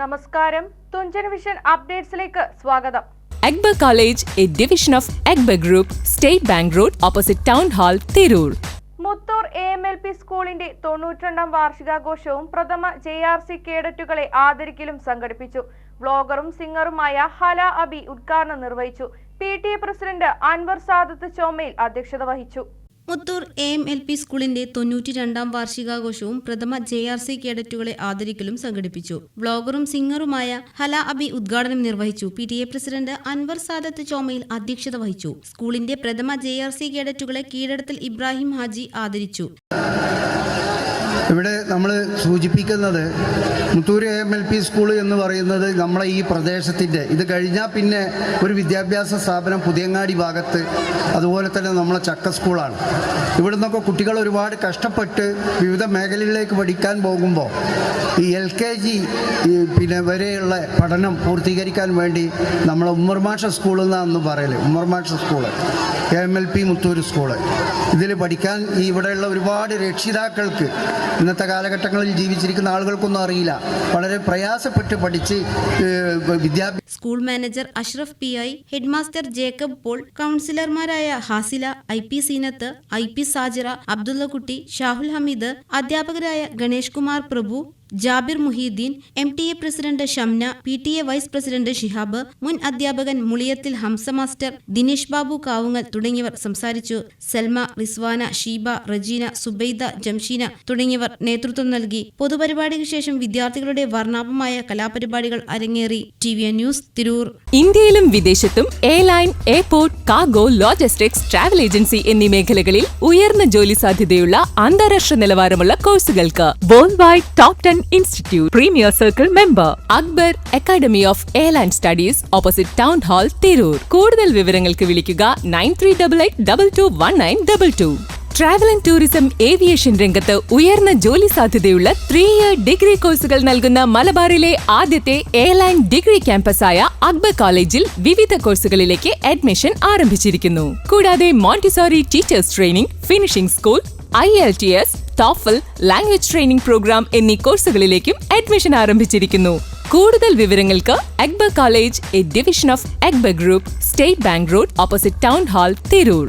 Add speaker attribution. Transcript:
Speaker 1: നമസ്കാരം. തുഞ്ചൻ വിഷൻ അപ്ഡേറ്റ്സിലേക്ക് സ്വാഗതം.
Speaker 2: Akbar college a division of Akbar group state bank road opposite town hall Tirur.
Speaker 1: Muthur A M L P സ്കൂളിന്റെ തൊണ്ണൂറ്റിരണ്ടാം വാർഷികാഘോഷവും പ്രഥമ ജെ ആർ സി കേഡറ്റുകളെ ആദരിക്കലും സംഘടിപ്പിച്ചു. ബ്ലോഗറും സിംഗറുമായ ഹല അബി ഉദ്ഘാടനം നിർവഹിച്ചു. P T A president Anwar Sadath ചോമയിൽ അധ്യക്ഷത വഹിച്ചു.
Speaker 3: Muthur A M L P സ്കൂളിന്റെ തൊണ്ണൂറ്റി രണ്ടാം വാർഷികാഘോഷവും പ്രഥമ ജെ ആർ സി കേഡറ്റുകളെ ആദരിക്കലും സംഘടിപ്പിച്ചു. ബ്ലോഗറും സിംഗറുമായ ഹല അബി ഉദ്ഘാടനം നിർവഹിച്ചു P T A president Anwar Sadath Chomayil അധ്യക്ഷത വഹിച്ചു. സ്കൂളിന്റെ പ്രഥമ ജെ ആർ സി കേഡറ്റുകളെ കീഴടത്തിൽ ഇബ്രാഹിം ഹാജി ആദരിച്ചു.
Speaker 4: ഇവിടെ നമ്മൾ സൂചിപ്പിക്കുന്നത് Muthur M L P school എന്ന് പറയുന്നത് നമ്മളെ ഈ പ്രദേശത്തിന്റെ ഇത് കഴിഞ്ഞാൽ പിന്നെ ഒരു വിദ്യാഭ്യാസ സ്ഥാപനം പുതിയങ്ങാടി ഭാഗത്ത് അതുപോലെ തന്നെ നമ്മളെ ചക്ക സ്കൂളാണ്. ഇവിടെ നിന്നൊക്കെ കുട്ടികൾ ഒരുപാട് കഷ്ടപ്പെട്ട് വിവിധ മേഖലകളിലേക്ക് പഠിക്കാൻ പോകുമ്പോൾ ഈ എൽ കെ ജി പിന്നെ വരെയുള്ള പഠനം പൂർത്തീകരിക്കാൻ വേണ്ടി നമ്മളെ ഉമ്മർമാഷ സ്കൂൾ എന്നാണെന്ന് പറയൽ ഉമ്മർമാഷ school M L P Muthur school. ഇതിൽ പഠിക്കാൻ ഈ ഇവിടെയുള്ള ഒരുപാട് രക്ഷിതാക്കൾക്ക് ഇന്നത്തെ കാലഘട്ടങ്ങളിൽ ജീവിച്ചിരിക്കുന്ന ആളുകൾക്കൊന്നും അറിയില്ല. വളരെ പ്രയാസപ്പെട്ട് പഠിച്ച് വിദ്യാഭ്യാസ
Speaker 3: school manager Ashraf P I headmaster Jacob Paul കൗൺസിലർമാരായ Hasila I P Seenath I P Sajira Abdullakutty Shahul Hameed അധ്യാപകരായ Ganesh Kumar Prabhu Jabir Muhiyuddin M T A president Shamna P T A vice president Shihab മുൻ അധ്യാപകൻ Muliyathil Hamza master Dinesh Babu Kavungal തുടങ്ങിയവർ സംസാരിച്ചു. സൽമ റിസ്വാന ഷീബ റജീന സുബൈദ ജംഷീന തുടങ്ങിയവർ നേതൃത്വം നൽകി. പൊതുപരിപാടിക്ക് ശേഷം വിദ്യാർത്ഥികളുടെ വർണാഭമായ കലാപരിപാടികൾ അരങ്ങേറി. T V news Tirur.
Speaker 2: ഇന്ത്യയിലും വിദേശത്തും airline airport cargo logistics travel agency എന്നീ മേഖലകളിൽ ഉയർന്ന ജോലി സാധ്യതയുള്ള അന്താരാഷ്ട്ര നിലവാരമുള്ള കോഴ്സുകൾക്ക് world wide top ten institute premier circle member Akbar academy of airline studies opposite town hall Tirur കൂടുതൽ വിവരങ്ങൾക്ക് വിളിക്കുക nine three double eight double two one nine double two. Travel and tourism aviation രംഗത്ത് ഉയർന്ന ജോലി സാധ്യതയുള്ള three year degree കോഴ്സുകൾ നൽകുന്ന മലബാറിലെ ആദ്യത്തെ എയർലൈൻ ഡിഗ്രി ക്യാമ്പസായ അക്ബർ കോളേജിൽ വിവിധ കോഴ്സുകളിലേക്ക് അഡ്മിഷൻ ആരംഭിച്ചിരിക്കുന്നു. കൂടാതെ Montessori teachers training finishing school I L T S TOEFL language training programme എന്നീ കോഴ്സുകളിലേക്കും അഡ്മിഷൻ ആരംഭിച്ചിരിക്കുന്നു. കൂടുതൽ വിവരങ്ങൾക്ക് Akbar college a division of Akbar group state bank road opposite town hall Tirur